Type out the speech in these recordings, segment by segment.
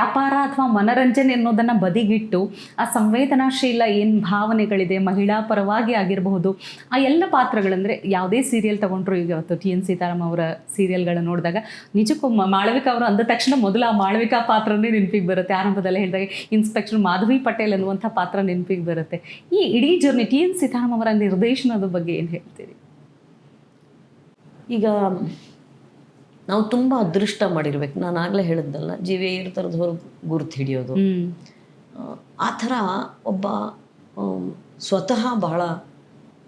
ವ್ಯಾಪಾರ ಅಥವಾ ಮನರಂಜನೆ ಅನ್ನೋದನ್ನ ಬದಿಗಿಟ್ಟು ಆ ಸಂವೇದನಾಶೀಲ ಏನು ಭಾವನೆಗಳಿದೆ, ಮಹಿಳಾ ಪರವಾಗಿ ಆಗಿರಬಹುದು, ಆ ಎಲ್ಲ ಪಾತ್ರಗಳಂದರೆ ಯಾವುದೇ ಸೀರಿಯಲ್ ತಗೊಂಡ್ರು ಈಗ ಇವತ್ತು ಟಿ ಎನ್ ಸೀತಾರಾಮ್ ಅವರ ಸೀರಿಯಲ್ಗಳನ್ನ ನೋಡಿದಾಗ ನಿಜಕ್ಕೂ ಮಾಳವಿಕಾ ಅವರು ಅಂದ ತಕ್ಷಣ ಮೊದಲು ಆ ಮಾಳವಿಕಾ ಪಾತ್ರನೇ ನೆನಪಿಗೆ ಬರುತ್ತೆ. ಆರಂಭದಲ್ಲೇ ಹೇಳಿದಾಗ ಇನ್ಸ್ಪೆಕ್ಟರ್ ಮಾಧವಿ ಪಟೇಲ್ ಅನ್ನುವಂಥ ಪಾತ್ರ ನೆನಪಿಗೆ ಬರುತ್ತೆ. ಈ ಇಡೀ ಜರ್ನಿ ಟಿ ಎನ್ ಸೀತಾರಾಮ್ ಅವರ ನಿರ್ದೇಶನದ ಬಗ್ಗೆ ಏನು ಹೇಳ್ತೀರಿ? ನಾವು ತುಂಬ ಅದೃಷ್ಟ ಮಾಡಿರ್ಬೇಕು. ನಾನು ಆಗಲೇ ಹೇಳಿದ್ದಲ್ಲ ಜೀವಿ ಥರದವ್ರು ಗುರುತು ಹಿಡಿಯೋದು. ಆ, ಥರ ಒಬ್ಬ ಸ್ವತಃ ಬಹಳ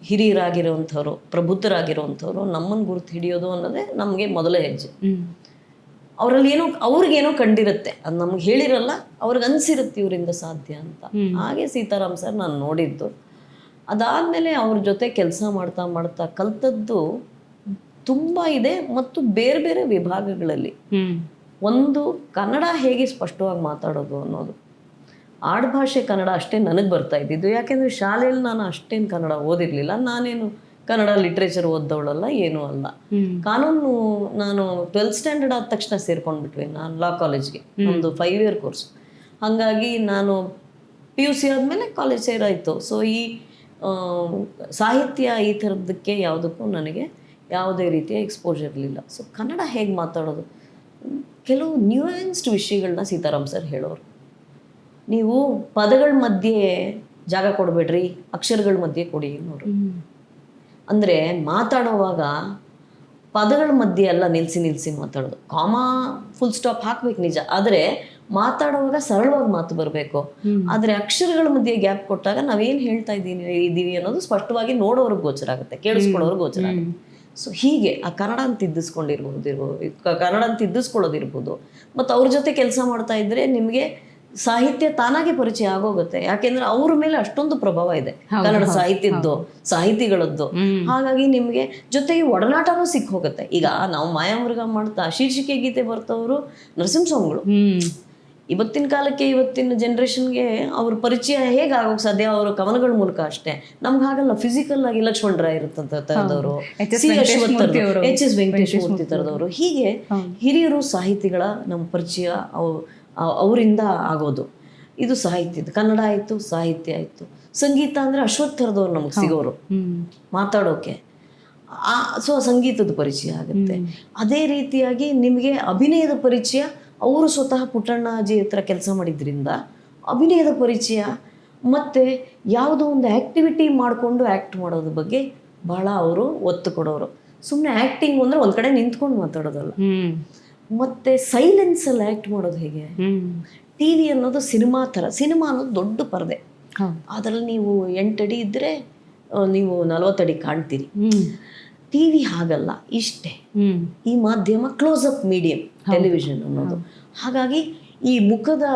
ಹಿರಿಯರಾಗಿರೋವಂಥವ್ರು ಪ್ರಬುದ್ಧರಾಗಿರೋವಂಥವ್ರು ನಮ್ಮನ್ನು ಗುರುತು ಹಿಡಿಯೋದು ಅನ್ನೋದೇ ನಮಗೆ ಮೊದಲ ಹೆಜ್ಜೆ. ಅವರಲ್ಲಿ ಏನೋ ಅವ್ರಿಗೇನೋ ಕಂಡಿರುತ್ತೆ. ಅದು ನಮ್ಗೆ ಹೇಳಿರಲ್ಲ ಅವ್ರಿಗೆ ಅನ್ಸಿರುತ್ತೆ ಇವರಿಂದ ಸಾಧ್ಯ ಅಂತ. ಹಾಗೆ ಸೀತಾರಾಮ್ ಸರ್ ನಾನು ನೋಡಿದ್ದು. ಅದಾದಮೇಲೆ ಅವ್ರ ಜೊತೆ ಕೆಲಸ ಮಾಡ್ತಾ ಮಾಡ್ತಾ ಕಲ್ತದ್ದು ತುಂಬ ಇದೆ ಮತ್ತು ಬೇರೆ ಬೇರೆ ವಿಭಾಗಗಳಲ್ಲಿ. ಒಂದು ಕನ್ನಡ ಹೇಗೆ ಸ್ಪಷ್ಟವಾಗಿ ಮಾತಾಡೋದು ಅನ್ನೋದು. ಆಡುಭಾಷೆ ಕನ್ನಡ ಅಷ್ಟೇ ನನಗೆ ಬರ್ತಾ ಇದ್ದಿದ್ದು. ಯಾಕೆಂದರೆ ಶಾಲೆಯಲ್ಲಿ ನಾನು ಅಷ್ಟೇನು ಕನ್ನಡ ಓದಿರಲಿಲ್ಲ. ನಾನೇನು ಕನ್ನಡ ಲಿಟ್ರೇಚರ್ ಓದ್ದವಳಲ್ಲ ಏನೂ ಅಲ್ಲ. ಕಾನೂನು ನಾನು ಟ್ವೆಲ್ತ್ ಸ್ಟ್ಯಾಂಡರ್ಡ್ ಆದ ತಕ್ಷಣ ಸೇರ್ಕೊಂಡ್ಬಿಟ್ವಿ ನಾನು ಲಾ ಕಾಲೇಜ್ಗೆ ಒಂದು ಫೈವ್ ಇಯರ್ ಕೋರ್ಸ್ ಹಾಗಾಗಿ ನಾನು ಪಿ ಯು ಸಿ ಆದಮೇಲೆ ಕಾಲೇಜ್ ಸೇರಾಯಿತು. ಸೊ ಈ ಸಾಹಿತ್ಯ ಈ ಥರದ್ದಕ್ಕೆ ಯಾವುದಕ್ಕೂ ನನಗೆ ಯಾವುದೇ ರೀತಿಯ ಎಕ್ಸ್ಪೋಜರ್ ಇರಲಿಲ್ಲ. ಸೊ ಕನ್ನಡ ಹೇಗೆ ಮಾತಾಡೋದು? ಕೆಲವು ನ್ಯೂಯನ್ಸ್ಡ್ ವಿಷಯಗಳನ್ನ ಸೀತಾರಾಮ್ ಸರ್ ಹೇಳೋರು. ನೀವು ಪದಗಳ ಮಧ್ಯೆ ಜಾಗ ಕೊಡಬೇಡ್ರಿ ಅಕ್ಷರಗಳ ಮಧ್ಯೆ ಕೊಡಿ ಅನ್ನೋರು. ಅಂದರೆ ಮಾತಾಡೋವಾಗ ಪದಗಳ ಮಧ್ಯೆ ಎಲ್ಲ ನಿಲ್ಲಿಸಿ ನಿಲ್ಲಿಸಿ ಮಾತಾಡೋದು. ಕಾಮಾ ಫುಲ್ ಸ್ಟಾಪ್ ಹಾಕ್ಬೇಕು ನಿಜ. ಆದರೆ ಮಾತಾಡುವಾಗ ಸರಳವಾಗಿ ಮಾತು ಬರಬೇಕು. ಆದರೆ ಅಕ್ಷರಗಳ ಮಧ್ಯೆ ಗ್ಯಾಪ್ ಕೊಟ್ಟಾಗ ನಾವೇನು ಹೇಳ್ತಾ ಇದ್ದೀನಿ ಇದ್ದೀವಿ ಅನ್ನೋದು ಸ್ಪಷ್ಟವಾಗಿ ನೋಡೋರ್ಗೆ ಗೋಚರ ಆಗುತ್ತೆ ಕೇಳಿಸ್ಕೊಳ್ಳೋರ್ಗೆ ಗೋಚರ ಆಗುತ್ತೆ. ಸೊ ಹೀಗೆ ಆ ಕನ್ನಡ ತಿದ್ದಿಸ್ಕೊಂಡಿರ್ಬೋದಿರ್ಬೋದು ಕನ್ನಡ ತಿದ್ದಿಸ್ಕೊಳ್ಳೋದಿರ್ಬೋದು ಮತ್ತು ಅವ್ರ ಜೊತೆ ಕೆಲಸ ಮಾಡ್ತಾ ಇದ್ರೆ ನಿಮಗೆ ಸಾಹಿತ್ಯ ತಾನಾಗೆ ಪರಿಚಯ ಆಗೋಗುತ್ತೆ. ಯಾಕೆಂದ್ರೆ ಅವ್ರ ಮೇಲೆ ಅಷ್ಟೊಂದು ಪ್ರಭಾವ ಇದೆ. ಕನ್ನಡ ಸಾಹಿತ್ಯದ್ದು ಸಾಹಿತಿಗಳದ್ದು. ಹಾಗಾಗಿ ನಿಮಗೆ ಜೊತೆಗೆ ಒಡನಾಟನೂ ಸಿಕ್ ಹೋಗುತ್ತೆ ಈಗ ನಾವು ಮಾಯಾಮೃಗ ಮಾಡ್ತಾ ಶೀರ್ಷಿಕೆ ಗೀತೆ ಬರ್ತವರು ನರಸಿಂಹಸ್ವಾಮಿಗಳು. ಇವತ್ತಿನ ಕಾಲಕ್ಕೆ ಇವತ್ತಿನ ಜನ್ರೇಷನ್ಗೆ ಅವ್ರ ಪರಿಚಯ ಹೇಗೆ ಆಗೋಕ್ ಸಾಧ್ಯ? ಅವರ ಕವನಗಳ ಮೂಲಕ ಅಷ್ಟೇ. ನಮ್ಗೆ ಹಾಗಲ್ಲ ಫಿಸಿಕಲ್ ಆಗಿ ಲಕ್ಷ್ಮಣ್ ರಾಯ್ ಇರುತ್ತಂತ ತರದವರು H S C Venkatesh Murthy ತರದವರು. ಹೀಗೆ ಹಿರಿಯರು ಸಾಹಿತಿಗಳ ನಮ್ಮ ಪರಿಚಯ ಅವ್- ಅವ್- ಅವರಿಂದ ಆಗೋದು. ಇದು ಸಾಹಿತ್ಯದ ಕನ್ನಡ ಆಯಿತು ಸಾಹಿತ್ಯ ಆಯಿತು. ಸಂಗೀತ ಅಂದರೆ ಅಶ್ವತ್ ಥರದವ್ರು ನಮ್ಗೆ ಸಿಗೋರು. ಮಾತಾಡೋಕೆ. ಆ ಸೊ ಸಂಗೀತದ ಪರಿಚಯ ಆಗುತ್ತೆ. ಅದೇ ರೀತಿಯಾಗಿ ನಿಮಗೆ ಅಭಿನಯದ ಪರಿಚಯ ಅವರು ಸ್ವತಃ ಪುಟ್ಟಣ್ಣಾಜಿ ಹತ್ರ ಕೆಲಸ ಮಾಡಿದ್ರಿಂದ ಅಭಿನಯದ ಪರಿಚಯ ಮತ್ತು ಯಾವುದೋ ಒಂದು ಆ್ಯಕ್ಟಿವಿಟಿ ಮಾಡಿಕೊಂಡು ಆ್ಯಕ್ಟ್ ಮಾಡೋದ್ರ ಬಗ್ಗೆ ಭಾಳ ಅವರು ಒತ್ತು ಕೊಡೋರು. ಸುಮ್ಮನೆ ಆ್ಯಕ್ಟಿಂಗ್ ಅಂದರೆ ಒಂದು ಕಡೆ ನಿಂತ್ಕೊಂಡು ಮಾತಾಡೋದಲ್ಲ. ಮತ್ತು ಸೈಲೆನ್ಸಲ್ಲಿ ಆ್ಯಕ್ಟ್ ಮಾಡೋದು ಹೇಗೆ? ಟಿ ವಿ ಅನ್ನೋದು ಸಿನಿಮಾ ಥರ ಸಿನಿಮಾ ಅನ್ನೋದು ದೊಡ್ಡ ಪರದೆ. ಅದರಲ್ಲಿ ನೀವು ಎಂಟಡಿ ಇದ್ದರೆ ನೀವು ನಲವತ್ತಡಿ ಕಾಣ್ತೀರಿ. ಟಿ ವಿ ಹಾಗಲ್ಲ ಇಷ್ಟೇ. ಈ ಮಾಧ್ಯಮ ಕ್ಲೋಸ್ ಅಪ್ ಮೀಡಿಯಂ ಟೆಲಿವಿಷನ್ ಅನ್ನೋದು. ಹಾಗಾಗಿ ಈ ಮುಖದ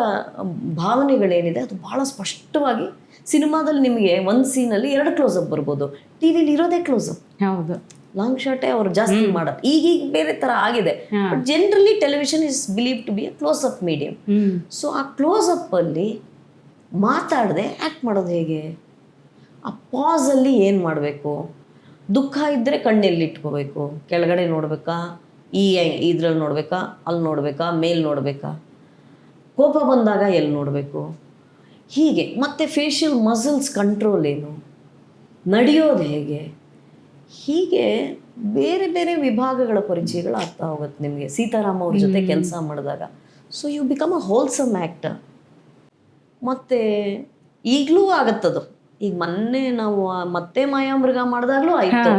ಭಾವನೆಗಳೇನಿದೆ ಅದು ಭಾಳ ಸ್ಪಷ್ಟವಾಗಿ ಸಿನಿಮಾದಲ್ಲಿ ನಿಮಗೆ ಒಂದು ಸೀನಲ್ಲಿ ಎರಡು ಕ್ಲೋಸ್ ಅಪ್ ಬರ್ಬೋದು. ಟಿ ವಿಲಿ ಇರೋದೇ ಕ್ಲೋಸ್ ಅಪ್ ಹೌದು. ಲಾಂಗ್ ಶಾರ್ಟೇ ಅವ್ರು ಜಾಸ್ತಿ ಮಾಡೋದು ಈಗೀಗ ಬೇರೆ ಥರ ಆಗಿದೆ. But generally television is believe to be a close up medium so ಆ ಕ್ಲೋಸ್ ಅಪ್ಪಲ್ಲಿ ಮಾತಾಡದೆ ಆ್ಯಕ್ಟ್ ಮಾಡೋದು ಹೇಗೆ? ಆ ಪಾಸಲ್ಲಿ ಏನು ಮಾಡಬೇಕು? ದುಃಖ ಇದ್ದರೆ ಕಣ್ಣೆಲ್ಲಿ ಇಟ್ಕೋಬೇಕು. ಕೆಳಗಡೆ ನೋಡಬೇಕಾ? ಈ ಇದ್ರಲ್ಲಿ ನೋಡಬೇಕಾ? ಅಲ್ಲಿ ನೋಡಬೇಕಾ? ಮೇಲ್ ನೋಡಬೇಕಾ? ಕೋಪ ಬಂದಾಗ ಎಲ್ಲಿ ನೋಡಬೇಕು? ಹೀಗೆ. ಮತ್ತು ಫೇಶಿಯಲ್ ಮಸಲ್ಸ್ ಕಂಟ್ರೋಲ್ ಏನು? ನಡೆಯೋದು ಹೇಗೆ? ಹೀಗೆ ಬೇರೆ ಬೇರೆ ವಿಭಾಗಗಳ ಪರಿಚಯಗಳು ಆಗ್ತಾ ಹೋಗುತ್ತೆ ನಿಮಗೆ. ಸೀತಾರಾಮ್ ಅವ್ರ ಜೊತೆ ಕೆಲಸ ಮಾಡಿದಾಗ. So you become a wholesome actor ಮತ್ತು ಈಗಲೂ ಆಗತ್ತದು. ಈಗ ಮೊನ್ನೆ ನಾವು ಮತ್ತೆ ಮಾಯಾಮೃಗ ಮಾಡಿದಾಗ್ಲೂ ಆಯ್ತು.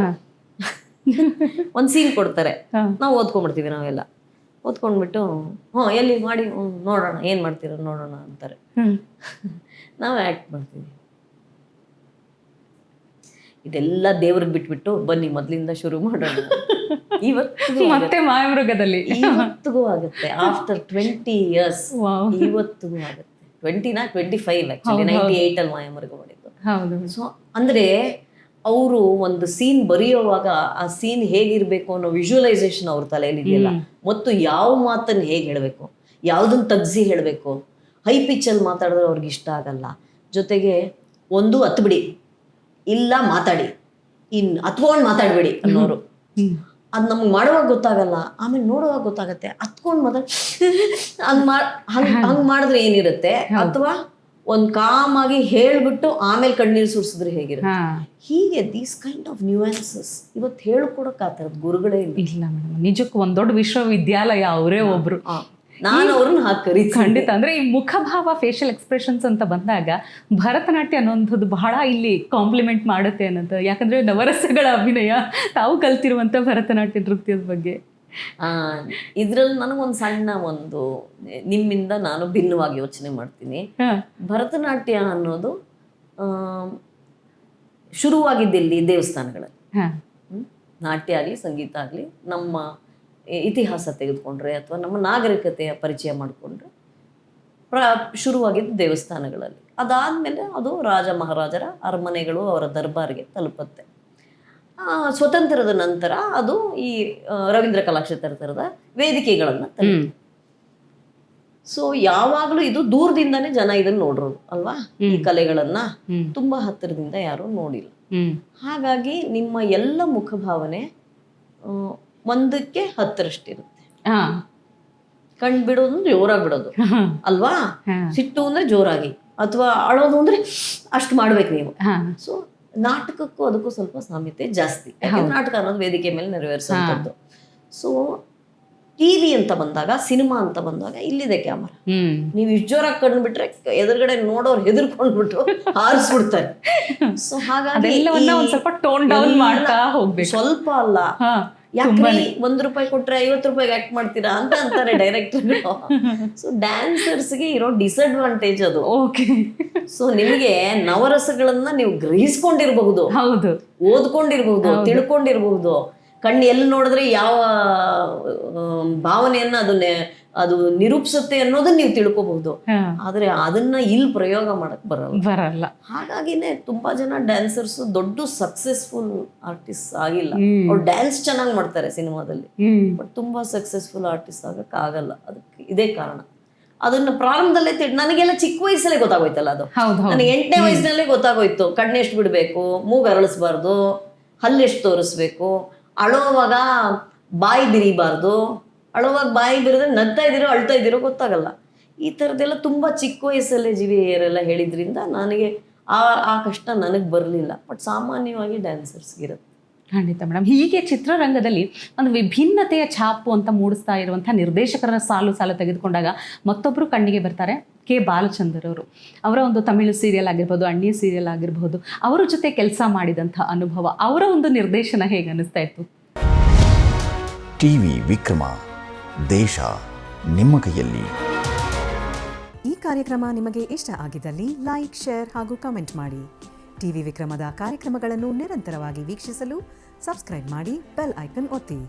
ಒಂದು ಸೀನ್ ಕೊಡ್ತಾರೆ. ನಾವು ಓದ್ಕೊಂಡ್ಬಿಡ್ತೀವಿ ನಾವೆಲ್ಲ. ಓದ್ಕೊಂಡ್ಬಿಟ್ಟು ಹ್ಞೂ ಎಲ್ಲಿ ಮಾಡಿ ನೋಡೋಣ ಏನು ಮಾಡ್ತೀರ ನೋಡೋಣ ಅಂತಾರೆ. ನಾವು ಆ್ಯಕ್ಟ್ ಮಾಡ್ತೀವಿ. ಇದೆಲ್ಲ ದೇವ್ರಿಗೆ ಬಿಟ್ಬಿಟ್ಟು ಬನ್ನಿ ಮೊದಲಿಂದ ಶುರು ಮಾಡೋಣ. ಇವತ್ತು ಮತ್ತೆ ಮಾಯಮೃಗದಲ್ಲಿ. ಇವತ್ತಿಗೂ ಆಗುತ್ತೆ. ಆಫ್ಟರ್ ಟ್ವೆಂಟಿ ಇಯರ್ಸ್ ಇವತ್ತಿಗೂ ಆಗುತ್ತೆ. ಟ್ವೆಂಟಿನಾ ಟ್ವೆಂಟಿ ಫೈವ್ ಆಕ್ಚುಲಿ ನೈಂಟಿ ಏಯ್ಟಲ್ಲಿ ಮಾಯಾಮೃಗ ಮಾಡಿದ್ದು. ಹೌದು. ಸೊ ಅಂದರೆ ಅವರು ಒಂದು ಸೀನ್ ಬರೆಯುವಾಗ ಆ ಸೀನ್ ಹೇಗಿರಬೇಕು ಅನ್ನೋ ವಿಜುವಲೈಸೇಷನ್ ಅವ್ರ ತಲೆಯಲ್ಲಿ ಇದೆಯಲ್ಲ ಮತ್ತು ಯಾವ ಮಾತನ್ನು ಹೇಗೆ ಹೇಳಬೇಕು? ಯಾವುದನ್ನು ತಗ್ಸಿ ಹೇಳಬೇಕು? ಹೈ ಪಿಚ್ಚಲ್ಲಿ ಮಾತಾಡಿದ್ರೆ ಅವ್ರಿಗೆ ಇಷ್ಟ ಆಗಲ್ಲ. ಜೊತೆಗೆ ಒಂದು ಹತ್ಬಿಡಿ ಇಲ್ಲ ಮಾತಾಡಿ. ಇನ್ ಹತ್ಕೊಂಡು ಮಾತಾಡಬೇಡಿ ಅನ್ನೋರು. ಅದು ನಮ್ಗೆ ಮಾಡುವಾಗ ಗೊತ್ತಾಗಲ್ಲ. ಆಮೇಲೆ ನೋಡುವಾಗ ಗೊತ್ತಾಗತ್ತೆ. ಹತ್ಕೊಂಡು ಮಾತಾಡಿ ಹಂಗ್ ಮಾ ಹಂಗ್ ಹಂಗ್ ಮಾಡಿದ್ರೆ ಏನಿರುತ್ತೆ? ಅಥವಾ ಒಂದ್ ಆಗಿ ಹೇಳ್ಬಿಟ್ಟು ಆಮೇಲೆ ಕಣ್ಣೀರು ಸುರಿಸಿದ್ರೆ ಹೇಗಿರುತ್ತೆ? ಹೀಗೆ ದೀಸ್ ಕೈಂಡ್ ಆಫ್ ನ್ಯೂಯನ್ಸಸ್ ಇವತ್ತು ಹೇಳ್ಕೊಡಕ್ ಆ ಥರದ್ದು ಗುರುಗಳೇ ಇಲ್ಲ. ಮೇಡಮ್ ನಿಜಕ್ಕೂ ಒಂದ್ ದೊಡ್ಡ ವಿಶ್ವವಿದ್ಯಾಲಯ ಅವರೇ ಒಬ್ರು. ನಾನು ಅವ್ರನ್ನ ಹಾಕಿ ಕರೀತೀನಿ. ಖಂಡಿತ ಅಂದ್ರೆ ಈ ಮುಖಭಾವ ಫೇಶಿಯಲ್ ಎಕ್ಸ್ಪ್ರೆಷನ್ಸ್ ಅಂತ ಬಂದಾಗ ಭರತನಾಟ್ಯ ಅನ್ನೋಂಥದ್ದು ಬಹಳ ಇಲ್ಲಿ ಕಾಂಪ್ಲಿಮೆಂಟ್ ಮಾಡುತ್ತೆ ಅನ್ನೋದು ಯಾಕಂದ್ರೆ ನವರಸಗಳ ಅಭಿನಯ ತಾವು ಕಲ್ತಿರುವಂತ ಭರತನಾಟ್ಯ ನೃತ್ಯದ ಬಗ್ಗೆ. ಇದ್ರಲ್ಲಿ ನನಗೊಂದು ಸಣ್ಣ ಒಂದು ನಿಮ್ಮಿಂದ ನಾನು ಭಿನ್ನವಾಗಿ ಯೋಚನೆ ಮಾಡ್ತೀನಿ. ಭರತನಾಟ್ಯ ಅನ್ನೋದು ಆ, ಶುರುವಾಗಿದ್ದಿಲ್ಲಿ ದೇವಸ್ಥಾನಗಳಲ್ಲಿ. ನಾಟ್ಯ ಆಗಲಿ ಸಂಗೀತ ಆಗಲಿ ನಮ್ಮ ಇತಿಹಾಸ ತೆಗೆದುಕೊಂಡ್ರೆ ಅಥವಾ ನಮ್ಮ ನಾಗರಿಕತೆಯ ಪರಿಚಯ ಮಾಡಿಕೊಂಡ್ರೆ ಪ್ರ ಶುರುವಾಗಿದ್ದು ದೇವಸ್ಥಾನಗಳಲ್ಲಿ. ಅದಾದಮೇಲೆ ಅದು ರಾಜ ಮಹಾರಾಜರ ಅರಮನೆಗಳು ಅವರ ದರ್ಬಾರ್ಗೆ ತಲುಪುತ್ತೆ. ಸ್ವತಂತ್ರದ ನಂತರ ಅದು ಈ ರವೀಂದ್ರ ಕಲಾಕ್ಷೇತ್ರ ಥರದ ವೇದಿಕೆಗಳನ್ನು ಸೊ ಯಾವಾಗಲೂ ಇದು ದೂರದಿಂದನೇ ಜನ ಇದನ್ನ ನೋಡ್ರೋದು ಅಲ್ವಾ? ಈ ಕಲೆಗಳನ್ನ ತುಂಬಾ ಹತ್ತಿರದಿಂದ ಯಾರು ನೋಡಿಲ್ಲ. ಹಾಗಾಗಿ ನಿಮ್ಮ ಎಲ್ಲ ಮುಖಭಾವನೆ ಒಂದಕ್ಕೆ ಹತ್ತರಷ್ಟಿರುತ್ತೆ. ಹಾ. ಕಣ್ ಬಿಡೋದು ಅಂದ್ರೆ ಜೋರಾಗಿ ಬಿಡೋದು ಅಲ್ವಾ? ಸಿಟ್ಟು ಅಂದ್ರೆ ಜೋರಾಗಿ ಅಥವಾ ಅಳೋದು ಅಂದ್ರೆ ಅಷ್ಟು ಮಾಡ್ಬೇಕು ನೀವು. ಸೊ ನಾಟಕಕ್ಕೂ ಅದಕ್ಕೂ ಸ್ವಲ್ಪ ಸಾಮ್ಯತೆ ಜಾಸ್ತಿ. ಯಾಕಂದ್ರೆ ನಾಟಕ ಅನ್ನೋದು ವೇದಿಕೆ ಮೇಲೆ ನೆರವೇರಿಸುವಂಥದ್ದು. ಸೊ ಟಿವಿ ಅಂತ ಬಂದಾಗ ಸಿನಿಮಾ ಅಂತ ಬಂದಾಗ ಇಲ್ಲಿದೆ ಕ್ಯಾಮರಾ ನೀವು ಇಷ್ಟು ಜೋರಾಗಿ ಕಂಡ್ಬಿಟ್ರೆ ಎದುರುಗಡೆ ನೋಡೋರು ಹೆದರ್ಕೊಂಡ್ಬಿಟ್ಟು ಹಾರಿಸ್ಬಿಡ್ತಾರೆ. ಸೊ ಹಾಗಾಗಿ ಸ್ವಲ್ಪ ಟೋನ್ ಡೌನ್ ಮಾಡ್ತಾ ಹೋಗ್ಬೇಕು. ಸ್ವಲ್ಪ ಅಲ್ಲ. ಯಾಕ್ರಿ ಒಂದ್ ರೂಪಾಯಿ ಕೊಟ್ರೆ ಐವತ್ತು ರೂಪಾಯಿಗೆ ಆಕ್ಟ್ ಮಾಡ್ತೀರಾ ಅಂತ ಅಂತಾರೆ ಡೈರೆಕ್ಟರ್ ಸೊ ಡ್ಯಾನ್ಸರ್ಸ್ಗೆ ಇರೋ ಡಿಸ್ಅಡ್ವಾಂಟೇಜ್ ಅದು. ಓಕೆ ಸೊ ನಿಮಗೆ ನವರಸಗಳನ್ನ ನೀವು ಗ್ರಹಿಸ್ಕೊಂಡಿರಬಹುದು. ಹೌದು. ಓದ್ಕೊಂಡಿರ್ಬಹುದು ತಿಳ್ಕೊಂಡಿರ್ಬಹುದು. ಕಣ್ಣು ಎಲ್ಲಿ ನೋಡಿದ್ರೆ ಯಾವ ಭಾವನೆಯನ್ನ ಅದು ಅದು ನಿರೂಪಿಸುತ್ತೆ ಅನ್ನೋದನ್ನ ನೀವು ತಿಳ್ಕೊಬಹುದು. ಆದ್ರೆ ಅದನ್ನ ಇಲ್ಲಿ ಪ್ರಯೋಗ ಮಾಡಕ್ ಬರಲ್ಲ. ಬರಲ್ಲ. ಹಾಗಾಗಿನೇ ತುಂಬಾ ಜನ ಡ್ಯಾನ್ಸರ್ಸ್ ದೊಡ್ಡ ಸಕ್ಸಸ್ಫುಲ್ ಆರ್ಟಿಸ್ಟ್ ಆಗಿಲ್ಲ. ಅವ್ರು ಡ್ಯಾನ್ಸ್ ಚೆನ್ನಾಗಿ ಮಾಡ್ತಾರೆ ಸಿನಿಮಾದಲ್ಲಿ. ಬಟ್ ತುಂಬಾ ಸಕ್ಸಸ್ಫುಲ್ ಆರ್ಟಿಸ್ಟ್ ಆಗಕ್ ಆಗಲ್ಲ. ಅದಕ್ಕೆ ಇದೇ ಕಾರಣ. ಅದನ್ನ ಪ್ರಾರಂಭದಲ್ಲೇ ತಿಳ್ ನನಗೆಲ್ಲ ಚಿಕ್ಕ ವಯಸ್ಸಲ್ಲೇ ಗೊತ್ತಾಗೋಯ್ತಲ್ಲ ಅದು. ನನಗೆ ಎಂಟನೇ ವಯಸ್ಸಿನಲ್ಲೇ ಗೊತ್ತಾಗೋಯ್ತು. ಕಣ್ಣೆಷ್ಟು ಬಿಡಬೇಕು ಮೂಗು ಅರಳಿಸ್ಬಾರ್ದು ಹಲ್ಲೆಷ್ಟು ತೋರಿಸ್ಬೇಕು ಅಳೋವಾಗ ಬಾಯಿ ಬಿರಿಬಾರ್ದು. ಅಳುವಾಗ ಬಾಯಿ ಬಿರಿದ್ರೆ ನಗ್ತಾ ಇದ್ದೀರೋ ಅಳ್ತಾ ಇದ್ದೀರೋ ಗೊತ್ತಾಗಲ್ಲ. ಈ ಥರದ್ದೆಲ್ಲ ತುಂಬ ಚಿಕ್ಕ ವಯಸ್ಸಲ್ಲೇ ಜಿವಿಯರೆಲ್ಲ ಹೇಳಿದ್ರಿಂದ ನನಗೆ ಆ ಆ ಕಷ್ಟ ನನಗೆ ಬರಲಿಲ್ಲ. ಬಟ್ ಸಾಮಾನ್ಯವಾಗಿ ಡ್ಯಾನ್ಸರ್ಸ್ಗಿರುತ್ತೆ ಖಂಡಿತ ಮೇಡಮ್ ಹೀಗೆ ಚಿತ್ರರಂಗದಲ್ಲಿ ಒಂದು ವಿಭಿನ್ನತೆಯ ಛಾಪು ಅಂತ ಮೂಡಿಸ್ತಾ ಇರುವಂಥ ನಿರ್ದೇಶಕರ ಸಾಲು ಸಾಲು ತೆಗೆದುಕೊಂಡಾಗ ಮತ್ತೊಬ್ಬರು ಕಣ್ಣಿಗೆ ಬರ್ತಾರೆ. ಕೆ ಬಾಲಚಂದರ್ ಅವರು. ಅವರ ಒಂದು ತಮಿಳು ಸೀರಿಯಲ್ ಆಗಿರ್ಬೋದು ಅಣ್ಣಿ ಸೀರಿಯಲ್ ಆಗಿರ್ಬೋದು ಅವರ ಜೊತೆ ಕೆಲಸ ಮಾಡಿದಂಥ ಅನುಭವ ಅವರ ಒಂದು ನಿರ್ದೇಶನ ಹೇಗೆ ಅನ್ನಿಸ್ತಾ ಇತ್ತು? ಟಿವಿ ವಿಕ್ರಮ ದೇಶ ನಿಮ್ಮ ಕೈಯಲ್ಲಿ. ಈ ಕಾರ್ಯಕ್ರಮ ನಿಮಗೆ ಇಷ್ಟ ಆಗಿದ್ದಲ್ಲಿ ಲೈಕ್ ಶೇರ್ ಹಾಗೂ ಕಮೆಂಟ್ ಮಾಡಿ. ಟಿವಿ ವಿಕ್ರಮದ ಕಾರ್ಯಕ್ರಮಗಳನ್ನು ನಿರಂತರವಾಗಿ ವೀಕ್ಷಿಸಲು ಸಬ್ಸ್ಕ್ರೈಬ್ ಮಾಡಿ ಬೆಲ್ ಐಕನ್ ಒತ್ತಿ.